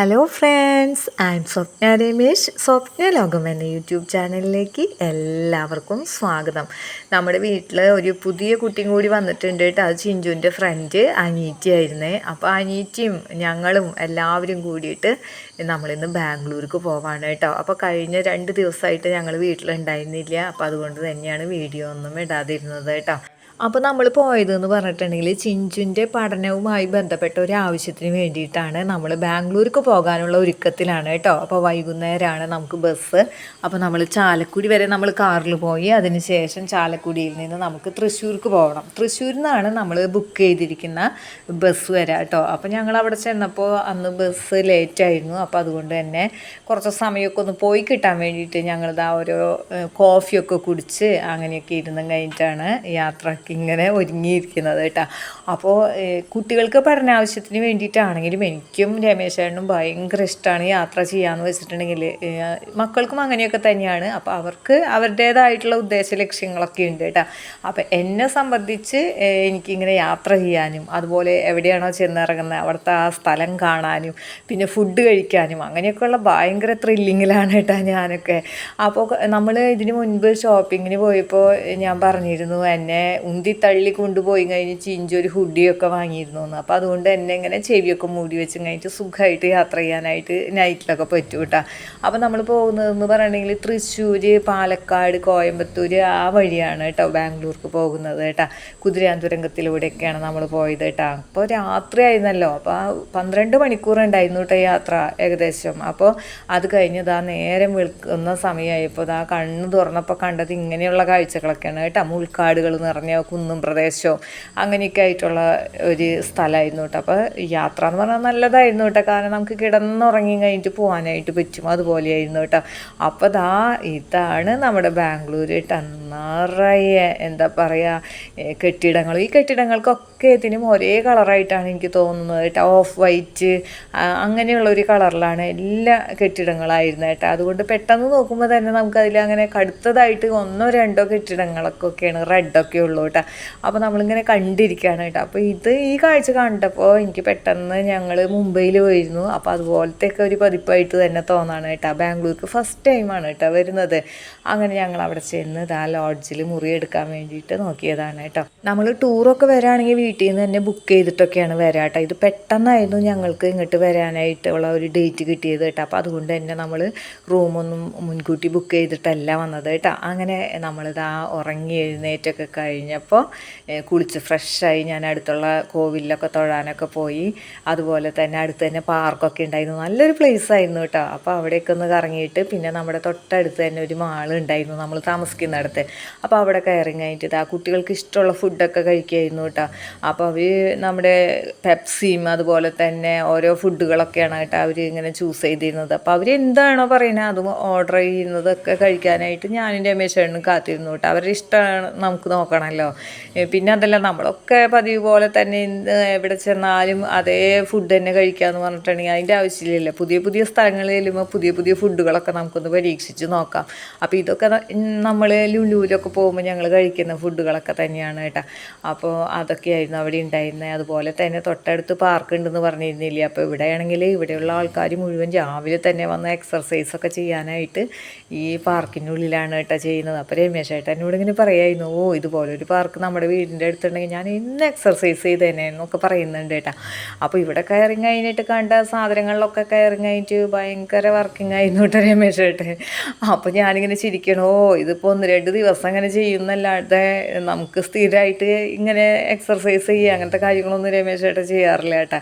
Hello friends I'm Swapna Ramesh Swapna ലോകം എന്ന YouTube ചാനലിലേക്ക് എല്ലാവർക്കും സ്വാഗതം. നമ്മുടെ വീട്ടിൽ ഒരു പുതിയ കുട്ടിയും കൂടി വന്നിട്ടുണ്ട് കേട്ടോ. അത് ചിഞ്ചുവിന്റെ ഫ്രണ്ട് അനീറ്റി ആയിരുന്നേ അപ്പോൾ അനീറ്റിയും ഞങ്ങളും എല്ലാവരും കൂടിയിട്ട് നമ്മളിന്ന് ബാംഗ്ലൂർക്ക് പോവാണ് കേട്ടോ. അപ്പോൾ കഴിഞ്ഞ രണ്ട് ദിവസമായിട്ട് ഞങ്ങൾ വീട്ടിലുണ്ടായിരുന്നില്ല. അപ്പോൾ അതുകൊണ്ട് തന്നെയാണ് വീഡിയോ ഒന്നും ഇടാതിരുന്നത് കേട്ടോ. അപ്പോൾ നമ്മൾ പോയതെന്ന് പറഞ്ഞിട്ടുണ്ടെങ്കിൽ ചിഞ്ചുന്റെ പഠനവുമായി ബന്ധപ്പെട്ട ഒരു ആവശ്യത്തിന് വേണ്ടിയിട്ടാണ് നമ്മൾ ബാംഗ്ലൂർക്ക് പോകാനുള്ള ഒരുക്കത്തിലാണ് കേട്ടോ. അപ്പോൾ വൈകുന്നേരമാണ് നമുക്ക് ബസ്. അപ്പോൾ നമ്മൾ ചാലക്കുടി വരെ നമ്മൾ കാറിൽ പോയി അതിനുശേഷം ചാലക്കുടിയിൽ നിന്ന് നമുക്ക് തൃശ്ശൂർക്ക് പോകണം. തൃശ്ശൂരിൽ നിന്നാണ് നമ്മൾ ബുക്ക് ചെയ്തിരിക്കുന്ന ബസ് വരാം കേട്ടോ. അപ്പോൾ ഞങ്ങൾ അവിടെ ചെന്നപ്പോൾ അന്ന് ബസ് ലേറ്റ് ആയിരുന്നു. അപ്പോൾ അതുകൊണ്ട് തന്നെ കുറച്ച് സമയമൊക്കെ ഒന്ന് പോയി കിട്ടാൻ വേണ്ടിയിട്ട് ഞങ്ങളിതാ ഓരോ കോഫിയൊക്കെ കുടിച്ച് അങ്ങനെയൊക്കെ ഇരുന്നും കഴിഞ്ഞിട്ടാണ് യാത്രയ്ക്ക് ഇങ്ങനെ ഒരുങ്ങിയിരിക്കുന്നത് കേട്ടോ. അപ്പോൾ കുട്ടികൾക്ക് പഠനാവശ്യത്തിന് വേണ്ടിയിട്ടാണെങ്കിലും എനിക്കും രമേശേട്ടനും ഭയങ്കര ഇഷ്ടമാണ് യാത്ര ചെയ്യാമെന്ന് വെച്ചിട്ടുണ്ടെങ്കിൽ മക്കൾക്കും അങ്ങനെയൊക്കെ തന്നെയാണ്. അപ്പോൾ അവർക്ക് അവരുടേതായിട്ടുള്ള ഉദ്ദേശ ലക്ഷ്യങ്ങളൊക്കെ ഉണ്ട് കേട്ടോ. അപ്പോൾ എന്നെ സംബന്ധിച്ച് എനിക്കിങ്ങനെ യാത്ര ചെയ്യാനും അതുപോലെ എവിടെയാണോ ചെന്നിറങ്ങുന്നത് അവിടുത്തെ ആ സ്ഥലം കാണാനും പിന്നെ ഫുഡ് കഴിക്കാനും അങ്ങനെയൊക്കെയുള്ള ഭയങ്കര ത്രില്ലിങ്ങിലാണ് കേട്ടോ ഞാനൊക്കെ. അപ്പോൾ നമ്മൾ ഇതിന് മുൻപ് ഷോപ്പിങ്ങിന് പോയപ്പോൾ ഞാൻ പറഞ്ഞിരുന്നു എന്നെ ഉന്തി തള്ളി കൊണ്ടുപോയി കഴിഞ്ഞ് ചിഞ്ചി ഒരു ഹുഡിയൊക്കെ വാങ്ങിയിരുന്നു എന്ന്. അപ്പോൾ അതുകൊണ്ട് എന്നെ ഇങ്ങനെ ചെവിയൊക്കെ മൂടി വെച്ച് കഴിഞ്ഞിട്ട് സുഖമായിട്ട് യാത്ര ചെയ്യാനായിട്ട് നൈറ്റിലൊക്കെ പറ്റും കേട്ടോ അപ്പോൾ നമ്മൾ പോകുന്നതെന്ന് പറയുകയാണെങ്കിൽ തൃശ്ശൂർ പാലക്കാട് കോയമ്പത്തൂർ ആ വഴിയാണ് കേട്ടോ ബാംഗ്ലൂർക്ക് പോകുന്നത് കേട്ടോ കുതിരാന്തുരംഗത്തിലൂടെയൊക്കെയാണ് നമ്മൾ പോയത് കേട്ടോ അപ്പോൾ രാത്രി ആയിരുന്നല്ലോ അപ്പോൾ പന്ത്രണ്ട് മണിക്കൂർ ഉണ്ടായിരുന്നു കേട്ടോ യാത്ര ഏകദേശം. അപ്പോൾ അത് കഴിഞ്ഞത് ആ നേരം വിളിക്കുന്ന സമയമായപ്പോൾ ആ കണ്ണ് തുറന്നപ്പോൾ കണ്ടത് ഇങ്ങനെയുള്ള കാഴ്ചകളൊക്കെയാണ് കേട്ടോ മുൾക്കാടുകൾ നിറഞ്ഞ കുന്നും പ്രദേശവും അങ്ങനെയൊക്കെ ആയിട്ടുള്ള ഒരു സ്ഥലമായിരുന്നു കേട്ടോ. അപ്പോൾ യാത്ര എന്ന് പറഞ്ഞാൽ നല്ലതായിരുന്നു കേട്ടോ. കാരണം നമുക്ക് കിടന്നുറങ്ങി കഴിഞ്ഞിട്ട് പോകാനായിട്ട് പറ്റും. അതുപോലെയായിരുന്നു കേട്ടോ. അപ്പോൾ ദാ ഇതാണ് നമ്മുടെ ബാംഗ്ലൂർ കേട്ടോ നിറയെ എന്താ പറയുക കെട്ടിടങ്ങൾ. ഈ കെട്ടിടങ്ങൾക്കൊക്കെ ഇതിനും ഒരേ കളറായിട്ടാണ് എനിക്ക് തോന്നുന്നത് കേട്ടോ. ഓഫ് വൈറ്റ് അങ്ങനെയുള്ള ഒരു കളറിലാണ് എല്ലാ കെട്ടിടങ്ങളായിരുന്നു കേട്ടോ. അതുകൊണ്ട് പെട്ടെന്ന് നോക്കുമ്പോൾ തന്നെ നമുക്കതിൽ അങ്ങനെ കടുത്തതായിട്ട് ഒന്നോ രണ്ടോ കെട്ടിടങ്ങളൊക്കെയാണ് റെഡൊക്കെ ഉള്ളൂ കേട്ടോ. അപ്പോൾ നമ്മളിങ്ങനെ കണ്ടിരിക്കുകയാണ് കേട്ടോ. അപ്പോൾ ഇത് ഈ കാഴ്ച കണ്ടപ്പോൾ എനിക്ക് പെട്ടെന്ന് ഞങ്ങൾ മുംബൈയിൽ പോയിരുന്നു. അപ്പോൾ അതുപോലത്തെ ഒക്കെ ഒരു പതിപ്പായിട്ട് തന്നെ തോന്നാണ് കേട്ടോ. ബാംഗ്ലൂർക്ക് ഫസ്റ്റ് ടൈമാണ് കേട്ടോ വരുന്നത്. അങ്ങനെ ഞങ്ങൾ അവിടെ ചെന്ന് ആ ലോഡ്ജിൽ മുറി എടുക്കാൻ വേണ്ടിയിട്ട് നോക്കിയതാണ് കേട്ടോ. നമ്മൾ ടൂറൊക്കെ വരാണെങ്കിൽ വീട്ടിൽ നിന്ന് തന്നെ ബുക്ക് ചെയ്തിട്ടൊക്കെയാണ് വരാം കേട്ടോ ഇത് പെട്ടെന്നായിരുന്നു ഞങ്ങൾക്ക് ഇങ്ങോട്ട് വരാനായിട്ടുള്ള ഒരു ഡേറ്റ് കിട്ടിയത് കേട്ടോ അപ്പോൾ അതുകൊണ്ട് തന്നെ നമ്മൾ റൂമൊന്നും മുൻകൂട്ടി ബുക്ക് ചെയ്തിട്ടല്ല വന്നത് കേട്ടോ അങ്ങനെ നമ്മളിത് ആ ഉറങ്ങി എഴുന്നേറ്റൊക്കെ കഴിഞ്ഞപ്പോൾ കുളിച്ച് ഫ്രഷായി ഞാൻ അടുത്തുള്ള കോവിലൊക്കെ തൊഴാനൊക്കെ പോയി. അതുപോലെ തന്നെ അടുത്ത് തന്നെ പാർക്കൊക്കെ ഉണ്ടായിരുന്നു. നല്ലൊരു പ്ലേസ് ആയിരുന്നു കേട്ടോ അപ്പോൾ അവിടെയൊക്കെ ഒന്ന് കറങ്ങിയിട്ട് പിന്നെ നമ്മുടെ തൊട്ടടുത്ത് തന്നെ ഒരു മാൾ ഉണ്ടായിരുന്നു നമ്മൾ താമസിക്കുന്നിടത്ത്. അപ്പോൾ അവിടെ കയറി കഴിഞ്ഞിട്ട് ആ കുട്ടികൾക്ക് ഇഷ്ടമുള്ള ഫുഡൊക്കെ കഴിക്കുമായിരുന്നു കേട്ടോ അപ്പോൾ അവർ നമ്മുടെ പെപ്സിയും അതുപോലെ തന്നെ ഓരോ ഫുഡുകളൊക്കെയാണ് കേട്ടോ അവർ ഇങ്ങനെ ചൂസ് ചെയ്തിരുന്നത്. അപ്പോൾ അവർ എന്താണോ പറയുന്നത് അതും ഓർഡർ ചെയ്യുന്നതൊക്കെ കഴിക്കാനായിട്ട് ഞാനും രമേശേണ്ണും കാത്തിരുന്നു കേട്ടോ. അവരുടെ ഇഷ്ടമാണ് നമുക്ക് നോക്കണമല്ലോ പിന്നെ അതല്ല നമ്മളൊക്കെ പതിവ് പോലെ തന്നെ എവിടെ ചെന്നാലും അതേ ഫുഡ് തന്നെ കഴിക്കാമെന്ന് പറഞ്ഞിട്ടുണ്ടെങ്കിൽ അതിന്റെ ആവശ്യമില്ലല്ലോ. പുതിയ പുതിയ സ്ഥലങ്ങളിൽ ചെല്ലുമ്പോൾ പുതിയ പുതിയ ഫുഡുകളൊക്കെ നമുക്കൊന്ന് പരീക്ഷിച്ച് നോക്കാം. അപ്പോൾ ഇതൊക്കെ നമ്മൾ ലുലുവിലൊക്കെ പോകുമ്പോൾ ഞങ്ങൾ കഴിക്കുന്ന ഫുഡുകളൊക്കെ തന്നെയാണ് കേട്ടോ. അപ്പോൾ അതൊക്കെയായിരുന്നു. അവിടെ ഉണ്ടായിരുന്നത് അതുപോലെ തന്നെ തൊട്ടടുത്ത് പാർക്ക് ഉണ്ടെന്ന് പറഞ്ഞിരുന്നില്ലേ? അപ്പോൾ ഇവിടെയാണെങ്കിൽ ഇവിടെയുള്ള ആൾക്കാർ മുഴുവൻ രാവിലെ തന്നെ വന്ന് എക്സർസൈസ് ഒക്കെ ചെയ്യാനായിട്ട് ഈ പാർക്കിന്റെ ഉള്ളിലാണ് കേട്ടോ ചെയ്യുന്നത്. അപ്പോൾ രമേശ് ഏട്ടനോട് ഇങ്ങനെ പറയായിരുന്നു ഓ ഇതുപോലെ ഒരു പാർക്ക് നമ്മുടെ വീടിന്റെ അടുത്തുണ്ടെങ്കിൽ ഞാൻ ഇന്ന് എക്സർസൈസ് ചെയ്തേനെ എന്നൊക്കെ പറയുന്നുണ്ട് കേട്ടോ. അപ്പോൾ ഇവിടെ കയറി കഴിഞ്ഞിട്ട് കണ്ട സാധനങ്ങളിലൊക്കെ കയറി കഴിഞ്ഞിട്ട് ഭയങ്കര വർക്കിംഗ് ആയിരുന്നു കേട്ടോ രമേശ് ഏട്ടൻ. അപ്പോൾ ഞാനിങ്ങനെ ചിരിക്കണോ ഇതിപ്പോൾ ഒന്ന് രണ്ട് ദിവസം അങ്ങനെ ചെയ്യുന്നല്ലാതെ നമുക്ക് സ്ഥിരമായിട്ട് ഇങ്ങനെ എക്സർസൈസ് ചെയ്യുക അങ്ങനത്തെ കാര്യങ്ങളൊന്നും രമേശ് ഏട്ടൻ ചെയ്യാറില്ല കേട്ടോ.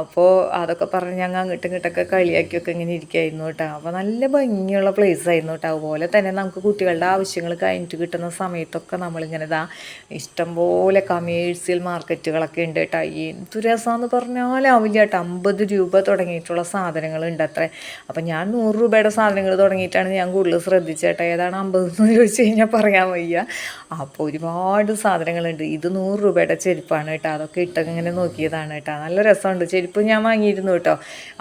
അപ്പോൾ അതൊക്കെ പറഞ്ഞ് ഞങ്ങൾ അങ്ങോട്ടും ഇങ്ങോട്ടൊക്കെ കളിയാക്കിയൊക്കെ ഇങ്ങനെ ഇരിക്കായിരുന്നു കേട്ടോ. അപ്പോൾ നല്ല ഭംഗിയുള്ള പ്ലേസ് ആയിരുന്നു കേട്ടോ. അതുപോലെ തന്നെ നമുക്ക് കുട്ടികളുടെ ആവശ്യങ്ങൾ കഴിഞ്ഞിട്ട് കിട്ടുന്ന സമയത്തൊക്കെ നമ്മളിങ്ങനെ ഇതാ ഇഷ്ടംപോലെ കമേഴ്സ്യൽ മാർക്കറ്റുകളൊക്കെ ഉണ്ട് കേട്ടോ. എന്തു രസമെന്ന് പറഞ്ഞാലാവില്ല കേട്ടോ. അമ്പത് രൂപ തുടങ്ങിയിട്ടുള്ള സാധനങ്ങളുണ്ട് അത്രേ. അപ്പം ഞാൻ നൂറ് രൂപയുടെ സാധനങ്ങൾ തുടങ്ങിയിട്ടാണ് ഞാൻ കൂടുതൽ ശ്രദ്ധിച്ചേട്ടോ ഏതാണ് അമ്പത് എന്ന് ചോദിച്ചു കഴിഞ്ഞാൽ പറയാൻ വയ്യ. അപ്പോൾ ഒരുപാട് സാധനങ്ങളുണ്ട്. ഇത് നൂറ് രൂപയുടെ ചെരുപ്പാണ്. ചെരുപ്പാണ് കേട്ടോ. അതൊക്കെ ഇട്ടൊക്കെ ഇങ്ങനെ നോക്കിയതാണ് കേട്ടോ. നല്ല രസമുണ്ട്. ചെരുപ്പ് ഞാൻ വാങ്ങിയിരുന്നു കേട്ടോ.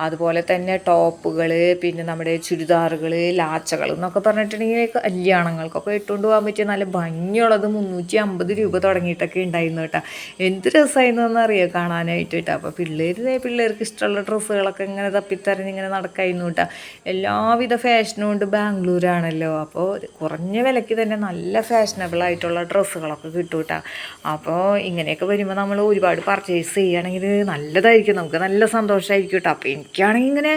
അതുപോലെ തന്നെ ടോപ്പുകൾ പിന്നെ നമ്മുടെ ചുരിദാറുകൾ ലാച്ചകൾ എന്നൊക്കെ പറഞ്ഞിട്ടുണ്ടെങ്കിൽ കല്യാണങ്ങൾക്കൊക്കെ ഇട്ടുകൊണ്ട് പോകാൻ പറ്റിയ നല്ല ഭംഗിയുള്ളത് മുന്നൂറ്റി അമ്പത് രൂപ തുടങ്ങിയിട്ടൊക്കെ ഉണ്ടായിരുന്നു കേട്ടോ. എന്ത് രസമായിരുന്നു അറിയാം കാണാനായിട്ട് കേട്ടോ. അപ്പോൾ പിള്ളേർ പിള്ളേർക്ക് ഇഷ്ടമുള്ള ഡ്രസ്സുകളൊക്കെ ഇങ്ങനെ തപ്പിത്തരഞ്ഞ് ഇങ്ങനെ നടക്കായിരുന്നു കേട്ടോ. എല്ലാവിധ ഫാഷനും ഉണ്ട് ബാംഗ്ലൂരാണല്ലോ. അപ്പോൾ കുറഞ്ഞ വിലയ്ക്ക് തന്നെ നല്ല ഫാഷനബിൾ ആയിട്ടുള്ള ഡ്രസ്സുകളൊക്കെ കിട്ടും കേട്ടോ. അപ്പോൾ ഇങ്ങനെയൊക്കെ വരുമ്പോൾ നമ്മൾ ഒരുപാട് പർച്ചേസ് ചെയ്യുകയാണെങ്കിൽ നല്ലതായിരിക്കും. നമുക്ക് നല്ല സന്തോഷമായിരിക്കും കേട്ടോ അപ്പോൾ എനിക്കാണെങ്കിൽ ഇങ്ങനെ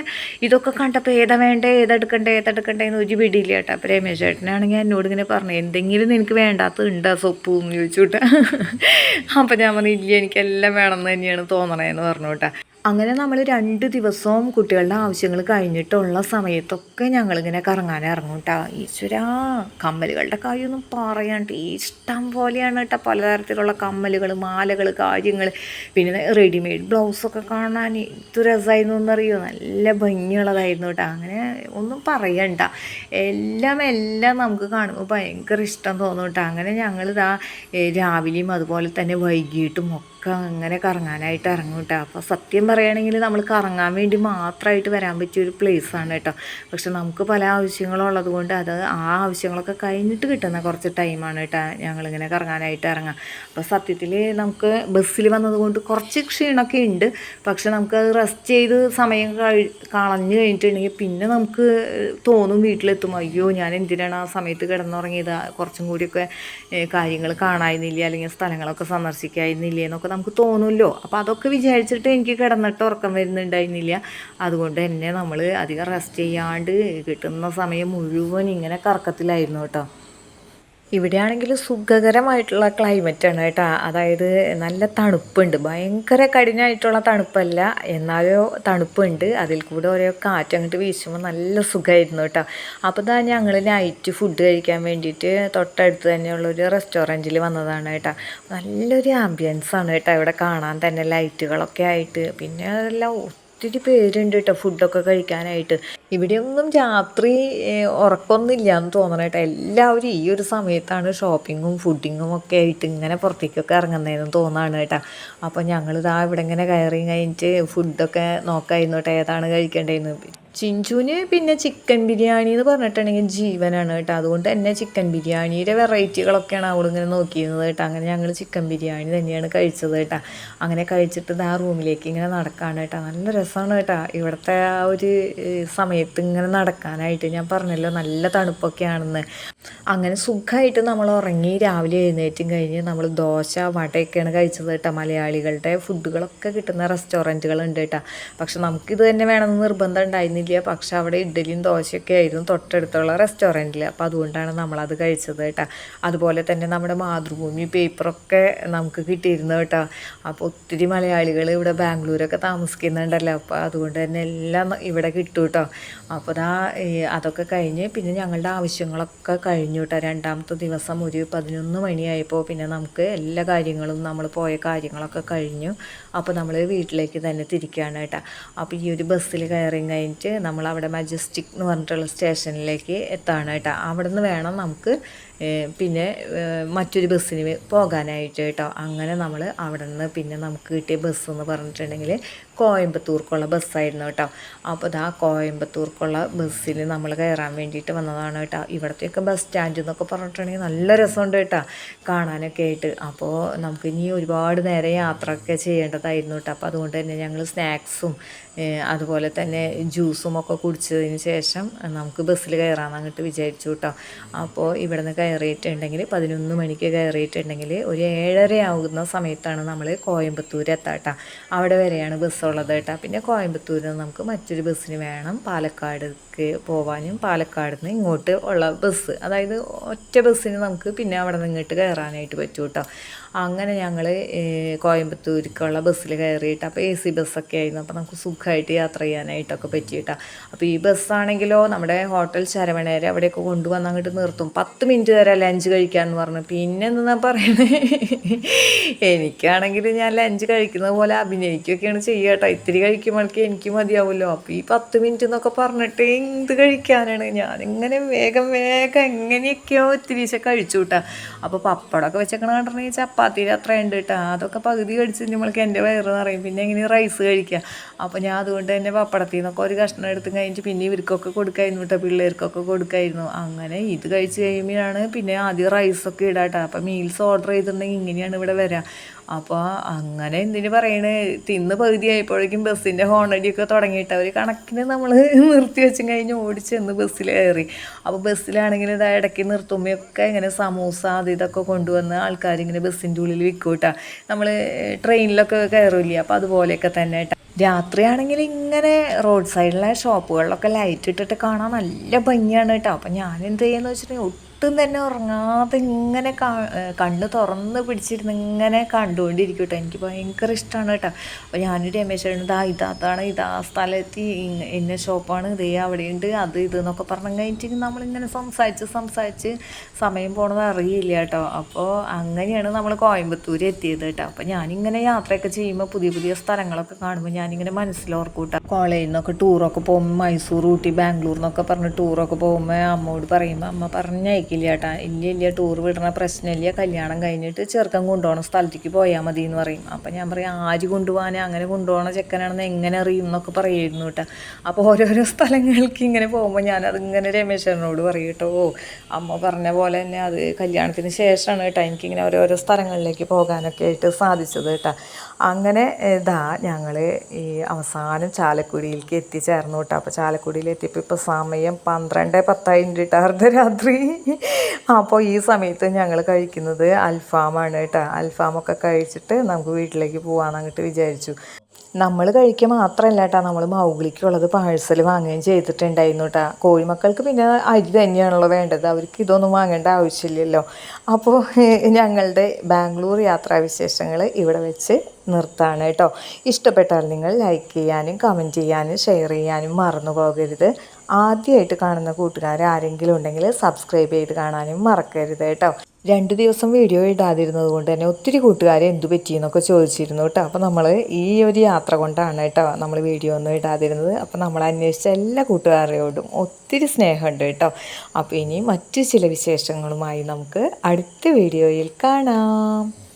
ഇതൊക്കെ കണ്ടപ്പോൾ ഏതാ വേണ്ടേ? ഏതെടുക്കണ്ടേ ഏതെടുക്കണ്ടേ എന്ന് ഒരു പിടിയില്ല കേട്ടോ അപ്പോൾ രമേശ് ചേട്ടനാണെങ്കിൽ എന്നോട് ഇങ്ങനെ പറഞ്ഞു എന്തെങ്കിലും എനിക്ക് വേണ്ടാത്ത ഉണ്ടോ സൊപ്പ്? എന്ന് ചോദിച്ചു കേട്ടോ അപ്പോൾ ഞാൻ പറഞ്ഞു ഇല്ല എനിക്കെല്ലാം വേണമെന്ന് തന്നെയാണ് തോന്നണേന്ന് പറഞ്ഞു കേട്ടോ അങ്ങനെ നമ്മൾ രണ്ട് ദിവസവും കുട്ടികളുടെ ആവശ്യങ്ങൾ കഴിഞ്ഞിട്ടുള്ള സമയത്തൊക്കെ ഞങ്ങളിങ്ങനെ കറങ്ങാൻ ഇറങ്ങും കേട്ടോ ഈശ്വരാ കമ്മലുകളുടെ കാര്യമൊന്നും പറയാണ്ട്. ഇഷ്ടം പോലെയാണ് കേട്ടോ പലതരത്തിലുള്ള കമ്മലുകൾ മാലകൾ കാര്യങ്ങൾ പിന്നെ റെഡിമെയ്ഡ് ബ്ലൗസൊക്കെ കാണാൻ എന്ത് രസമായിരുന്നു എന്നറിയോ? നല്ല ഭംഗിയുള്ളതായിരുന്നു കേട്ടോ. അങ്ങനെ ഒന്നും പറയണ്ട. എല്ലാം എല്ലാം നമുക്ക് കാണുമ്പോൾ ഭയങ്കര ഇഷ്ടം തോന്നും കേട്ടോ. അങ്ങനെ ഞങ്ങളിതാ രാവിലെയും അതുപോലെ തന്നെ വൈകിട്ടും ഒക്കെ അങ്ങനെ കറങ്ങാനായിട്ട് ഇറങ്ങും കേട്ടോ അപ്പോൾ സത്യം പറയുകയാണെങ്കിൽ നമ്മൾ കറങ്ങാൻ വേണ്ടി മാത്രമായിട്ട് വരാൻ പറ്റിയ ഒരു പ്ലേസാണ് കേട്ടോ പക്ഷെ നമുക്ക് പല ആവശ്യങ്ങളുള്ളത് കൊണ്ട് അത് ആ ആവശ്യങ്ങളൊക്കെ കഴിഞ്ഞിട്ട് കിട്ടുന്ന കുറച്ച് ടൈമാണ് കേട്ടോ ഞങ്ങളിങ്ങനെ കറങ്ങാനായിട്ട് ഇറങ്ങുക അപ്പോൾ സത്യത്തിൽ നമുക്ക് ബസ്സിൽ വന്നതുകൊണ്ട് കുറച്ച് ക്ഷീണമൊക്കെ ഉണ്ട്. പക്ഷെ നമുക്ക് റെസ്റ്റ് ചെയ്ത് സമയം കളഞ്ഞു കഴിഞ്ഞിട്ടുണ്ടെങ്കിൽ പിന്നെ നമുക്ക് തോന്നും വീട്ടിലെത്തും. അയ്യോ ഞാൻ എന്തിനാണ് ആ സമയത്ത് കിടന്നുറങ്ങിയത്? കുറച്ചും കൂടിയൊക്കെ കാര്യങ്ങൾ കാണായിരുന്നില്ല? അല്ലെങ്കിൽ സ്ഥലങ്ങളൊക്കെ സന്ദർശിക്കായിരുന്നില്ല? എന്നൊക്കെ നമുക്ക് തോന്നുമല്ലോ അപ്പോൾ അതൊക്കെ വിചാരിച്ചിട്ട് എനിക്ക് കിടന്നിട്ട് ഉറക്കം വരുന്നുണ്ടായിരുന്നില്ല. അതുകൊണ്ട് തന്നെ നമ്മൾ അധികം റെസ്റ്റ് ചെയ്യാണ്ട് കിട്ടുന്ന സമയം മുഴുവൻ ഇങ്ങനെ കറക്കത്തിലായിരുന്നു കേട്ടോ. ഇവിടെയാണെങ്കിൽ സുഖകരമായിട്ടുള്ള ക്ലൈമറ്റാണ് കേട്ടോ. അതായത് നല്ല തണുപ്പുണ്ട്. ഭയങ്കര കഠിനമായിട്ടുള്ള തണുപ്പല്ല. എന്നാലോ തണുപ്പുണ്ട്. അതിൽ കൂടെ ഓരോ കാറ്റ് അങ്ങോട്ട് വീശുമ്പോൾ നല്ല സുഖമായിരുന്നു കേട്ടോ. അപ്പോൾ ഇതാ ഞങ്ങൾ നൈറ്റ് ഫുഡ് കഴിക്കാൻ വേണ്ടിയിട്ട് തൊട്ടടുത്ത് തന്നെയുള്ള ഒരു റെസ്റ്റോറന്റിൽ വന്നതാണ് കേട്ടോ. നല്ലൊരു ആംബിയൻസ് ആണ് കേട്ടോ ഇവിടെ കാണാൻ തന്നെ ലൈറ്റുകളൊക്കെ ആയിട്ട്. പിന്നെ അതെല്ലാം ഒത്തിരി പേരുണ്ട് കേട്ടോ ഫുഡൊക്കെ കഴിക്കാനായിട്ട്. ഇവിടെയൊന്നും രാത്രി ഉറക്കമൊന്നുമില്ല എന്ന് തോന്നണം കേട്ടോ. എല്ലാവരും ഈ ഒരു സമയത്താണ് ഷോപ്പിങ്ങും ഫുഡിങ്ങും ഒക്കെ ആയിട്ട് ഇങ്ങനെ പുറത്തേക്കൊക്കെ ഇറങ്ങുന്നതെന്ന് തോന്നാണ് കേട്ടോ. അപ്പോൾ ഞങ്ങളിതാ ഇവിടെ ഇങ്ങനെ കയറി കഴിഞ്ഞിട്ട് ഫുഡൊക്കെ നോക്കായിരുന്നു കേട്ടോ ഏതാണ് കഴിക്കേണ്ടതെന്ന്. ചിഞ്ചുവിന് പിന്നെ ചിക്കൻ ബിരിയാണി എന്ന് പറഞ്ഞിട്ടുണ്ടെങ്കിൽ ജീവനാണ് കേട്ടോ. അതുകൊണ്ട് തന്നെ ചിക്കൻ ബിരിയാണിയുടെ വെറൈറ്റികളൊക്കെയാണ് അവളിങ്ങനെ നോക്കിയിരുന്നത് കേട്ടോ. അങ്ങനെ ഞങ്ങൾ ചിക്കൻ ബിരിയാണി തന്നെയാണ് കഴിച്ചത് കേട്ടോ. അങ്ങനെ കഴിച്ചിട്ട് ആ റൂമിലേക്ക് ഇങ്ങനെ നടക്കാണ് കേട്ടോ. നല്ല രസമാണ് കേട്ടോ. ഇവിടുത്തെ ആ ഒരു സമയത്ത് ഇങ്ങനെ നടക്കാനായിട്ട് ഞാൻ പറഞ്ഞല്ലോ നല്ല തണുപ്പൊക്കെയാണെന്ന് അങ്ങനെ സുഖമായിട്ട് നമ്മൾ ഉറങ്ങി രാവിലെ എഴുന്നേറ്റും കഴിഞ്ഞ് നമ്മൾ ദോശ വടയൊക്കെയാണ് കഴിച്ചത് കേട്ടോ. മലയാളികളുടെ ഫുഡുകളൊക്കെ കിട്ടുന്ന റെസ്റ്റോറന്റുകളുണ്ട് കേട്ടോ. പക്ഷെ നമുക്കിത് തന്നെ വേണമെന്ന് നിർബന്ധം ഉണ്ടായിരുന്നില്ല. പക്ഷെ അവിടെ ഇഡ്ഡലിയും ദോശയൊക്കെ ആയിരുന്നു തൊട്ടടുത്തുള്ള റെസ്റ്റോറന്റിൽ അപ്പോൾ അതുകൊണ്ടാണ് നമ്മളത് കഴിച്ചത് കേട്ടോ. അതുപോലെ തന്നെ നമ്മുടെ മാതൃഭൂമി പേപ്പറൊക്കെ നമുക്ക് കിട്ടിയിരുന്നു കേട്ടോ. അപ്പോൾ ഒത്തിരി മലയാളികൾ ഇവിടെ ബാംഗ്ലൂരൊക്കെ താമസിക്കുന്നുണ്ടല്ലോ. അപ്പോൾ അതുകൊണ്ട് തന്നെ എല്ലാം ഇവിടെ കിട്ടും കേട്ടോ. അപ്പോൾ ദാ അതൊക്കെ കഴിഞ്ഞ് പിന്നെ ഞങ്ങളുടെ ആവശ്യങ്ങളൊക്കെ കഴിഞ്ഞു കേട്ടോ. രണ്ടാമത്തെ ദിവസം ഒരു പതിനൊന്ന് മണിയായപ്പോൾ പിന്നെ നമുക്ക് എല്ലാ കാര്യങ്ങളും നമ്മൾ പോയ കാര്യങ്ങളൊക്കെ കഴിഞ്ഞു. അപ്പോൾ നമ്മൾ വീട്ടിലേക്ക് തന്നെ തിരിക്കുകയാണ് കേട്ടോ. അപ്പോൾ ഈ ഒരു ബസ്സിൽ കയറി കഴിഞ്ഞിട്ട് നമ്മൾ അവിടെ മജസ്റ്റിക് എന്ന് പറഞ്ഞിട്ടുള്ള സ്റ്റേഷനിലേക്ക് എത്താണ് കേട്ടോ? അവിടെ നിന്ന് വേണം നമുക്ക് പിന്നെ മറ്റൊരു ബസ്സിന് പോകാനായിട്ട് കേട്ടോ. അങ്ങനെ നമ്മൾ അവിടെ നിന്ന് പിന്നെ നമുക്ക് കിട്ടിയ ബസ് എന്ന് പറഞ്ഞിട്ടുണ്ടെങ്കിൽ കോയമ്പത്തൂർക്കുള്ള ബസ്സായിരുന്നു കേട്ടോ. അപ്പോൾ ഇതാ കോയമ്പത്തൂർക്കുള്ള ബസ്സിൽ നമ്മൾ കയറാൻ വേണ്ടിയിട്ട് വന്നതാണ് കേട്ടോ. ഇവിടത്തെയൊക്കെ ബസ് സ്റ്റാൻഡ് എന്നൊക്കെ പറഞ്ഞിട്ടുണ്ടെങ്കിൽ നല്ല രസമുണ്ട് കേട്ടോ കാണാനൊക്കെ ആയിട്ട്. അപ്പോൾ നമുക്ക് ഇനി ഒരുപാട് നേരം യാത്രയൊക്കെ ചെയ്യേണ്ടതായിരുന്നു കേട്ടോ. അപ്പോൾ അതുകൊണ്ട് തന്നെ ഞങ്ങൾ സ്നാക്സും അതുപോലെ തന്നെ ജ്യൂസും ഒക്കെ കുടിച്ചതിന് ശേഷം നമുക്ക് ബസ്സിൽ കയറാമെന്ന് അങ്ങോട്ട് വിചാരിച്ചു കേട്ടോ. അപ്പോൾ ഇവിടെ നിന്ന് കയറിയിട്ടുണ്ടെങ്കിൽ പതിനൊന്ന് മണിക്ക് കയറിയിട്ടുണ്ടെങ്കിൽ ഒരു ഏഴര ആകുന്ന സമയത്താണ് നമ്മൾ കോയമ്പത്തൂർ എത്താട്ടോ. അവിടെ വരെയാണ് ബസ്സുള്ളത് കേട്ടോ. പിന്നെ കോയമ്പത്തൂരിൽ നിന്ന് നമുക്ക് മറ്റൊരു ബസ്സിന് വേണം. പാലക്കാടേക്ക് പോവാനും പാലക്കാട് നിന്ന് ഇങ്ങോട്ട് ഉള്ള ബസ് അതായത് ഒറ്റ ബസ്സിന് നമുക്ക് പിന്നെ അവിടെ നിന്ന് ഇങ്ങോട്ട് കയറാനായിട്ട് പറ്റും കേട്ടോ അങ്ങനെ ഞങ്ങൾ കോയമ്പത്തൂർക്കുള്ള ബസ്സിൽ കയറിയിട്ട് അപ്പോൾ എ സി ബസ്സൊക്കെ ആയിരുന്നു. അപ്പോൾ നമുക്ക് സുഖമായിട്ട് യാത്ര ചെയ്യാനായിട്ടൊക്കെ പറ്റി കേട്ടോ അപ്പോൾ ഈ ബസ്സാണെങ്കിലോ നമ്മുടെ ഹോട്ടൽ ശരവണേരെ അവിടെയൊക്കെ കൊണ്ടുവന്ന് അങ്ങോട്ട് നിർത്തും. പത്ത് മിനിറ്റ് വരെ ലഞ്ച് കഴിക്കാമെന്ന് പറഞ്ഞു. പിന്നെ എന്താ പറയുന്നത് എനിക്കാണെങ്കിൽ ഞാൻ ലഞ്ച് കഴിക്കുന്നത് പോലെ അഭിനയിക്കുകയൊക്കെയാണ് ചെയ്യുക കേട്ടോ ഇത്തിരി കഴിക്കുമ്പോഴേക്ക് എനിക്ക് മതിയാവുമല്ലോ. അപ്പോൾ ഈ പത്ത് മിനിറ്റ് എന്നൊക്കെ പറഞ്ഞിട്ട് എന്ത് കഴിക്കാനാണ്? ഞാൻ ഞാനിങ്ങനെ വേഗം വേഗം എങ്ങനെയൊക്കെയോ ഇത്തിരീശ കഴിച്ചു കൂട്ടാ അപ്പോൾ പപ്പടമൊക്കെ വെച്ചേക്കണ കണ്ടിട്ടുണ്ടെങ്കിൽ ചപ്പാത്തിയിൽ അത്ര ഉണ്ട് കേട്ടോ. അതൊക്കെ പകുതി കഴിച്ച് നമ്മൾക്ക് എന്റെ വയറ് നിറയും. പിന്നെ എങ്ങനെ റൈസ് കഴിക്കുക. അപ്പോൾ ഞാൻ അതുകൊണ്ട് തന്നെ പപ്പടത്തിൽ നിന്നൊക്കെ ഒരു കഷ്ണം എടുത്ത് കഴിഞ്ഞിട്ട് പിന്നെ ഇവർക്കൊക്കെ കൊടുക്കായിരുന്നു കേട്ടോ. പിള്ളേർക്കൊക്കെ കൊടുക്കായിരുന്നു. അങ്ങനെ ഇത് കഴിച്ച് കഴിയുമ്പോഴാണ് പിന്നെ ആദ്യം റൈസൊക്കെ ഇടാട്ടോ. അപ്പോൾ മീൽസ് ഓർഡർ ചെയ്തിട്ടുണ്ടെങ്കിൽ ഇങ്ങനെയാണ് ഇവിടെ വരിക അപ്പോൾ അങ്ങനെ എന്തിനു പറയണേ? തിന്ന് പകുതിയായപ്പോഴേക്കും ബസ്സിന്റെ ഹോണടിയൊക്കെ തുടങ്ങിയിട്ട്. ഒരു കണക്കിന് നമ്മൾ നിർത്തി വെച്ചും കഴിഞ്ഞ് ഓടിച്ചെന്ന് ബസ്സിൽ കയറി. അപ്പോൾ ബസ്സിലാണെങ്കിൽ ഇതാ ഇടയ്ക്ക് നിർത്തുമ്പോഴൊക്കെ ഇങ്ങനെ സമൂസ അത് ഇതൊക്കെ കൊണ്ടുവന്ന് ആൾക്കാരിങ്ങനെ ബസ്സിന്റെ ഉള്ളിൽ വിൽക്കൂട്ടാ നമ്മൾ ട്രെയിനിലൊക്കെ കയറില്ല? അപ്പോൾ അതുപോലെയൊക്കെ തന്നെ കേട്ടോ. രാത്രിയാണെങ്കിൽ ഇങ്ങനെ റോഡ് സൈഡിലെ ഷോപ്പുകളിലൊക്കെ ലൈറ്റ് ഇട്ടിട്ട് കാണാൻ നല്ല ഭംഗിയാണ് കേട്ടോ. അപ്പം ഞാൻ എന്ത് ചെയ്യുന്നത് വെച്ചിട്ടുണ്ടെങ്കിൽ ഒട്ടും തന്നെ ഉറങ്ങാതെ ഇങ്ങനെ കണ്ണ് തുറന്ന് പിടിച്ചിരുന്ന് ഇങ്ങനെ കണ്ടുകൊണ്ടിരിക്കും കേട്ടോ എനിക്ക് ഭയങ്കര ഇഷ്ടമാണ് കേട്ടോ. അപ്പോൾ ഞാൻ രമേശേട്ടൻ ഇതാ ഇതാത്താണ് ഇതാ സ്ഥലത്തി ഇന്ന ഷോപ്പാണ് ഇതേ അവിടെയുണ്ട് അത് ഇത് എന്നൊക്കെ പറഞ്ഞു കഴിഞ്ഞിട്ട് നമ്മളിങ്ങനെ സംസാരിച്ച് സംസാരിച്ച് സമയം പോണത് അറിയില്ല കേട്ടോ. അപ്പോൾ അങ്ങനെയാണ് നമ്മൾ കോയമ്പത്തൂർ എത്തിയത് കേട്ടോ. അപ്പോൾ ഞാനിങ്ങനെ യാത്രയൊക്കെ ചെയ്യുമ്പോൾ പുതിയ പുതിയ സ്ഥലങ്ങളൊക്കെ കാണുമ്പോൾ ഞാനിങ്ങനെ മനസ്സിലോർക്കും കേട്ടോ. കോളേജിൽ നിന്നൊക്കെ ടൂറൊക്കെ പോകുമ്പോൾ മൈസൂർ ഊട്ടി ബാംഗ്ലൂർ എന്നൊക്കെ പറഞ്ഞ് ടൂറൊക്കെ പോകുമ്പോൾ അമ്മോട് പറയുമ്പോൾ അമ്മ പറഞ്ഞയക്കും സമ്മതിക്കില്ല ഏട്ടാ ഇല്ല ഇല്ല ടൂർ വിടണ പ്രശ്നമില്ല. കല്യാണം കഴിഞ്ഞിട്ട് ചെറുക്കൻ കൊണ്ടുപോകണം സ്ഥലത്തേക്ക് പോയാൽ മതി എന്ന് പറയും. അപ്പം ഞാൻ പറയും ആര് കൊണ്ടുപോകാൻ അങ്ങനെ കൊണ്ടുപോകണ ചെക്കനാണെന്ന് എങ്ങനെ അറിയും? എന്നൊക്കെ പറയുമായിരുന്നു കേട്ടോ. അപ്പോൾ ഓരോരോ സ്ഥലങ്ങൾക്ക് ഇങ്ങനെ പോകുമ്പോൾ ഞാനത് ഇങ്ങനെ രമേശനോട് പറയും കേട്ടോ. അമ്മ പറഞ്ഞ പോലെ തന്നെ അത് കല്യാണത്തിന് ശേഷമാണ് കേട്ടോ എനിക്കിങ്ങനെ ഓരോരോ സ്ഥലങ്ങളിലേക്ക് പോകാനൊക്കെ ആയിട്ട് സാധിച്ചത് കേട്ടോ. അങ്ങനെ ഇതാ ഞങ്ങൾ ഈ അവസാനം ചാലക്കുടിയിലേക്ക് എത്തിച്ചേർന്നു കേട്ടോ അപ്പോൾ ചാലക്കുടിയിൽ എത്തിയപ്പോൾ ഇപ്പോൾ സമയം പന്ത്രണ്ട് പത്തായി കേട്ടോ രാത്രി. അപ്പോൾ ഈ സമയത്ത് ഞങ്ങൾ കഴിക്കുന്നത് അൽഫാമാണ് കേട്ടോ അൽഫാമൊക്കെ കഴിച്ചിട്ട് നമുക്ക് വീട്ടിലേക്ക് പോകാമെന്ന് അങ്ങോട്ട് വിചാരിച്ചു. നമ്മൾ കഴിക്കുക മാത്രമല്ല കേട്ടോ. നമ്മൾ മൗഗ്ലിക്കുള്ളത് പാഴ്സൽ വാങ്ങുകയും ചെയ്തിട്ടുണ്ടായിരുന്നു കേട്ടോ. കോഴിമക്കൾക്ക് പിന്നെ അരി തന്നെയാണല്ലോ വേണ്ടത്. അവർക്ക് ഇതൊന്നും വാങ്ങേണ്ട ആവശ്യമില്ലല്ലോ. അപ്പോൾ ഞങ്ങളുടെ ബാംഗ്ലൂർ യാത്രാവിശേഷങ്ങൾ ഇവിടെ വെച്ച് നിർത്താണ് കേട്ടോ. ഇഷ്ടപ്പെട്ടാൽ നിങ്ങൾ ലൈക്ക് ചെയ്യാനും കമന്റ് ചെയ്യാനും ഷെയർ ചെയ്യാനും മറന്നു പോകരുത്. ആദ്യമായിട്ട് കാണുന്ന കൂട്ടുകാർ ആരെങ്കിലും ഉണ്ടെങ്കിൽ സബ്സ്ക്രൈബ് ചെയ്ത് കാണാനും മറക്കരുത് കേട്ടോ. രണ്ട് ദിവസം വീഡിയോ ഇടാതിരുന്നത് കൊണ്ട് തന്നെ ഒത്തിരി കൂട്ടുകാരെ എന്തു പറ്റിയെന്നൊക്കെ ചോദിച്ചിരുന്നു കേട്ടോ. അപ്പോൾ നമ്മൾ ഈ ഒരു യാത്ര കൊണ്ടാണ് കേട്ടോ നമ്മൾ വീഡിയോ ഒന്നും ഇടാതിരുന്നത്. അപ്പോൾ നമ്മൾ അന്വേഷിച്ച എല്ലാ കൂട്ടുകാരോടും ഒത്തിരി സ്നേഹമുണ്ട് കേട്ടോ. അപ്പോൾ ഇനി മറ്റു ചില വിശേഷങ്ങളുമായി നമുക്ക് അടുത്ത വീഡിയോയിൽ കാണാം.